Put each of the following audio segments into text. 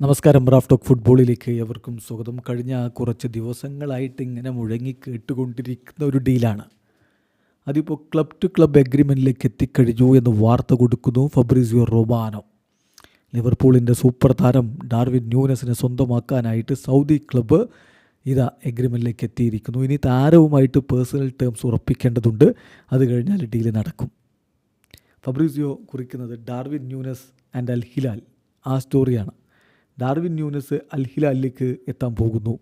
നമസ്കാരം Raf talk ഫുട്ബോളിലേക്ക് എവർക്കും സ്വാഗതം. കഴിഞ്ഞ കുറച്ച് ദിവസങ്ങളായിട്ട് ഇങ്ങനെ മുഴങ്ങി കേട്ടുകൊണ്ടിരിക്കുന്ന ഒരു ഡീലാണ്. അതിപ്പോൾ ക്ലബ് ടു ക്ലബ് എഗ്രിമെന്റിലേക്ക് എത്തിക്കഴിഞ്ഞു എന്ന് വാർത്ത കൊടുക്കുന്നു ഫബ്രിസിയോ റൊമാനോ. ലിവർപൂളിന്റെ സൂപ്പർ താരം ഡാർവിൻ ന്യൂനസിനെ സ്വന്തമാക്കാനായിട്ട് സൗദി ക്ലബ്ബ് ഇതാ എഗ്രിമെന്റിലേക്ക് എത്തിയിരിക്കുന്നു. ഇനി താരവുമായിട്ട് പേഴ്സണൽ ടേംസ് ഉറപ്പിക്കേണ്ടതുണ്ട്. അത് കഴിഞ്ഞാൽ ഡീൽ നടക്കും. ഫബ്രിസിയോ കുറിക്കുന്നത് Darwin Nunez and Al Hilal. ആ സ്റ്റോറിയാണ് ഡാർവിൻ ന്യൂനസ് അൽ ഹിലാലിലേക്ക് എത്താൻ പോകുന്നു.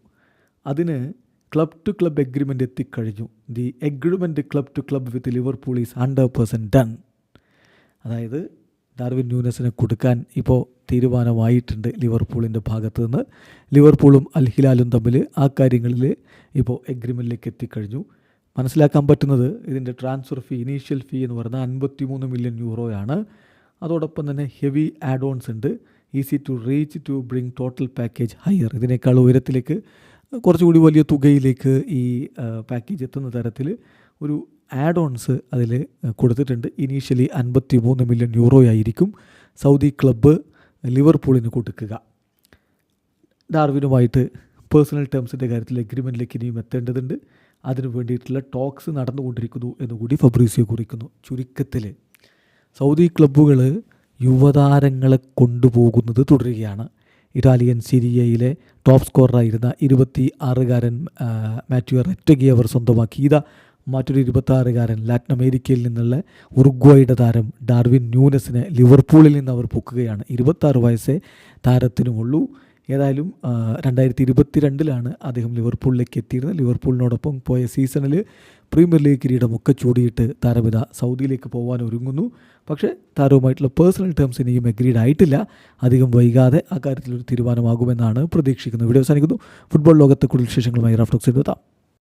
അതിന് ക്ലബ് ടു ക്ലബ് എഗ്രിമെന്റ് എത്തിക്കഴിഞ്ഞു. The agreement club to club with Liverpool is hundred percent done അതായത് ഡാർവിൻ ന്യൂനസിനെ കൊടുക്കാൻ ഇപ്പോൾ തീരുമാനമായിട്ടുണ്ട് ലിവർപൂളിന്റെ ഭാഗത്ത് നിന്ന് ലിവർപൂളും അൽഹിലാലും തമ്മിൽ ആ കാര്യങ്ങളിൽ ഇപ്പോൾ എഗ്രിമെന്റിലേക്ക് എത്തിക്കഴിഞ്ഞു. മനസ്സിലാക്കാൻ പറ്റുന്നത് ഇതിന്റെ ട്രാൻസ്ഫർ ഫീ ഇനീഷ്യൽ ഫീ എന്ന് പറയുന്നത് അൻപത്തി മൂന്ന് മില്യൺ യൂറോയാണ് അതോടൊപ്പം തന്നെ ഹെവി ആഡ് ഓൺസ് ഉണ്ട്. Easy to reach to bring total package higher ഇതിനേക്കാൾ ഉയരത്തിലേക്ക് കുറച്ചുകൂടി വലിയ തുകയിലേക്ക് ഈ പാക്കേജ് എത്തുന്ന തരത്തിൽ ഒരു ആഡ് ഓൺസ് അതിൽ കൊടുത്തിട്ടുണ്ട്. ഇനീഷ്യലി അൻപത്തി മൂന്ന് മില്യൺ യൂറോ ആയിരിക്കും സൗദി ക്ലബ്ബ് ലിവർപൂളിന് കൊടുക്കുക. ഡാർവിനുമായിട്ട് പേഴ്സണൽ ടേംസിന്റെ കാര്യത്തിൽ എഗ്രിമെന്റിലേക്ക് ഇനിയും എത്തേണ്ടതുണ്ട്. അതിനു വേണ്ടിയിട്ടുള്ള ടോക്സ് നടന്നുകൊണ്ടിരിക്കുന്നു എന്നുകൂടി ഫബ്രീസിയോ കുറിക്കുന്നു. ചുരുക്കത്തിൽ സൗദി ക്ലബ്ബുകൾ യുവതാരങ്ങളെ കൊണ്ടുപോകുന്നത് തുടരുകയാണ്. ഇറ്റാലിയൻ സിരിയയിലെ ടോപ്പ് സ്കോററായിരുന്ന ഇരുപത്തി ആറുകാരൻ മാത്യു റെറ്റഗി അവർ സ്വന്തമാക്കി. മറ്റൊരു ഇരുപത്താറുകാരൻ ലാറ്റിൻ അമേരിക്കയിൽ നിന്നുള്ള ഉറുഗ്വയുടെ താരം ഡാർവിൻ ന്യൂനസിനെ ലിവർപൂളിൽ നിന്ന് അവർ പൊക്കുകയാണ്. ഇരുപത്താറ് വയസ്സേ താരത്തിനുമുള്ളൂ. ഏതായാലും രണ്ടായിരത്തി ഇരുപത്തിരണ്ടിലാണ് അദ്ദേഹം ലിവർപൂളിലേക്ക് എത്തിയിരുന്നത്. ലിവർപൂളിനോടൊപ്പം പോയ സീസണിൽ പ്രീമിയർ ലീഗ് കിരീടമൊക്കെ ചൂടിയിട്ട് താരമിത സൗദിയിലേക്ക് പോകാൻ ഒരുങ്ങുന്നു പക്ഷേ താരവുമായിട്ടുള്ള പേഴ്സണൽ ടേംസ് ഇനിയും അഗ്രീഡ് ആയിട്ടില്ല. അധികം വൈകാതെ ആ കാര്യത്തിലൊരു തീരുമാനമാകുമെന്നാണ് പ്രതീക്ഷിക്കുന്നത്. വീഡിയോ അവസാനിക്കുന്നു. ഫുട്ബോൾ ലോകത്തെ കൂടുതൽ വിശേഷങ്ങളുമായി റാഫ്റ്റോക്സ് എത്താം